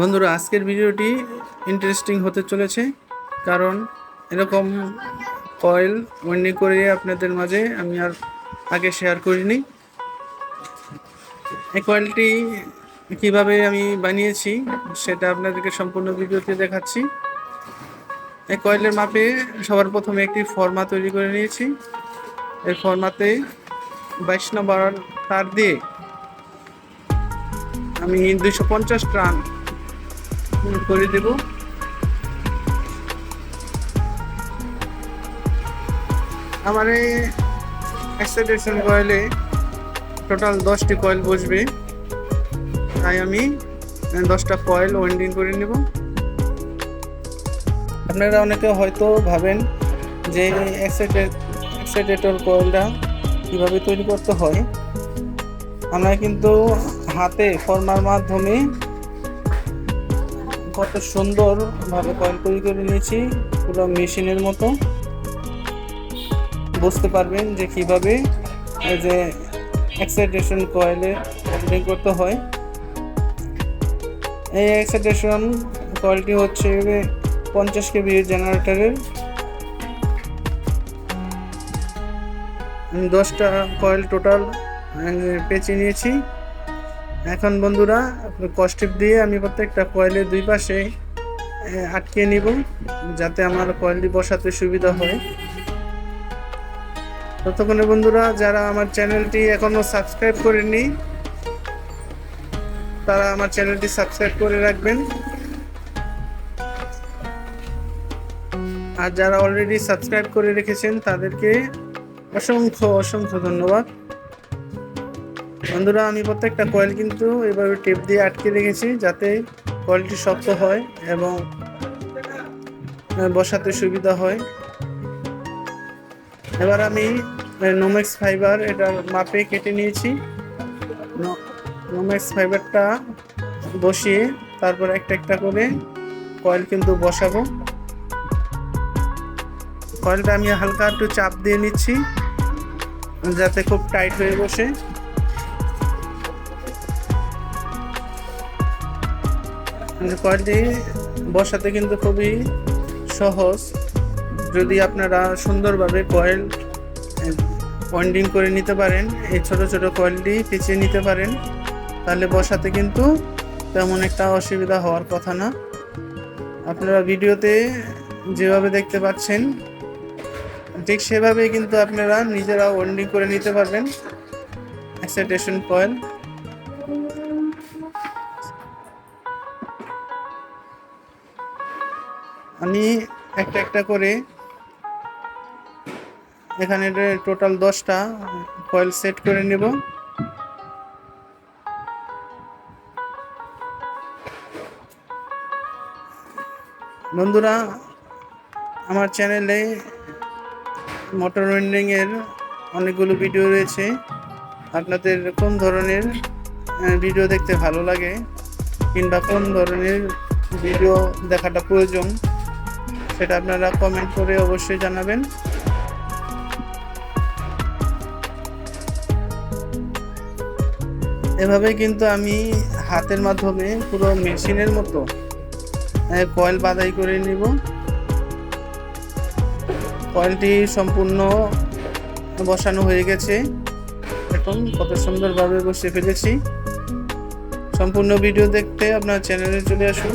বন্ধুরা, আজকের ভিডিওটি ইন্টারেস্টিং হতে চলেছে কারণ এরকম কয়েল ওয়েন্ডিং করে আপনাদের মাঝে আমি আর আগে শেয়ার করিনি। এই কয়েলটি কীভাবে আমি বানিয়েছি সেটা আপনাদেরকে সম্পূর্ণ ভিডিওতে দেখাচ্ছি। এই কয়েলের মাপে সবার প্রথমে একটি ফর্মা তৈরি করে নিয়েছি। এই ফর্মাতে বাইশ নম্বর তার দিয়ে আমি দুইশো পঞ্চাশ করে দেব। আমার এক্সাইটেশন কয়েলে টোটাল দশটি কয়েল বসবে। তাই আমি দশটা কয়েল ওয়েন্ডিং করে নেব। আপনারা অনেকে হয়তো ভাবেন যে এক্সাইটেটর কয়েলটা কীভাবে তৈরি করতে হয়। আমরা কিন্তু হাতে ফর্মার মাধ্যমে কত সুন্দরভাবে কয়েল তৈরি করে নিয়েছি, পুরো মেশিনের মতো। বুঝতে পারবেন যে কীভাবে এই যে এক্সাইটেশন কয়েলে ওয়েল্ডিং করতে হয়। এই এক্সাইটেশন কয়েলটি হচ্ছে পঞ্চাশ কেবি জেনারেটরের দশটা কয়েল টোটাল পেঁচে নিয়েছি। এখন বন্ধুরা কস্টিপ দিয়ে আমি প্রত্যেকটা কয়েলের দুই পাশে আটকে নিব, যাতে আমার কয়েলটি বসাতে সুবিধা হয়। ততক্ষণে বন্ধুরা, যারা আমার চ্যানেলটি এখনও সাবস্ক্রাইব করেনি তারা আমার চ্যানেলটি সাবস্ক্রাইব করে রাখবেন। আর যারা অলরেডি সাবস্ক্রাইব করে রেখেছেন, তাদেরকে অসংখ্য অসংখ্য ধন্যবাদ। বন্ধুরা, আমি প্রত্যেকটা কয়েল কিন্তু এভাবে টেপ দিয়ে আটকে রেখেছি যাতে কয়েলটি শক্ত হয় এবং বসাতে সুবিধা হয়। এবার আমি নোমেক্স ফাইবার এটার মাপে কেটে নিয়েছি। নোমেক্স ফাইবারটা বসিয়ে তারপর একটা একটা করে কয়েল কিন্তু বসাবো। কয়েলটা আমি হালকা একটু চাপ দিয়ে নিচ্ছি, যাতে খুব টাইট হয়ে বসে। কয়েলটি বসাতে কিন্তু খুবই সহজ। যদি আপনারা সুন্দরভাবে কয়েল ওয়েন্ডিং করে নিতে পারেন, এই ছোট ছোট কয়েলটি পেঁচিয়ে নিতে পারেন, তাহলে বসাতে কিন্তু তেমন একটা অসুবিধা হওয়ার কথা না। আপনারা ভিডিওতে যেভাবে দেখতে পাচ্ছেন, ঠিক সেভাবেই কিন্তু আপনারা নিজেরা ওয়েন্ডিং করে নিতে পারবেন এক্সাইটেশন কয়েল আমি একটা একটা করে এখানে টোটাল দশটা কয়েল সেট করে নেব। বন্ধুরা, আমার চ্যানেলে মোটর ওয়েন্ডিং এর অনেকগুলো ভিডিও রয়েছে। আপনাদের কোন ধরনের ভিডিও দেখতে ভালো লাগে কিংবা কোন ধরনের ভিডিও দেখাটা প্রয়োজন সেটা আপনারা কমেন্ট করে অবশ্যই জানাবেন। এভাবে কিন্তু আমি হাতের মাধ্যমে পুরো মেশিনের মতো কয়েল বাদাই করে নিব। কয়েলটি সম্পূর্ণ বসানো হয়ে গেছে। এখন কত সুন্দরভাবে বসে ফেলেছি। সম্পূর্ণ ভিডিও দেখতে আপনার চ্যানেলে চলে আসুন।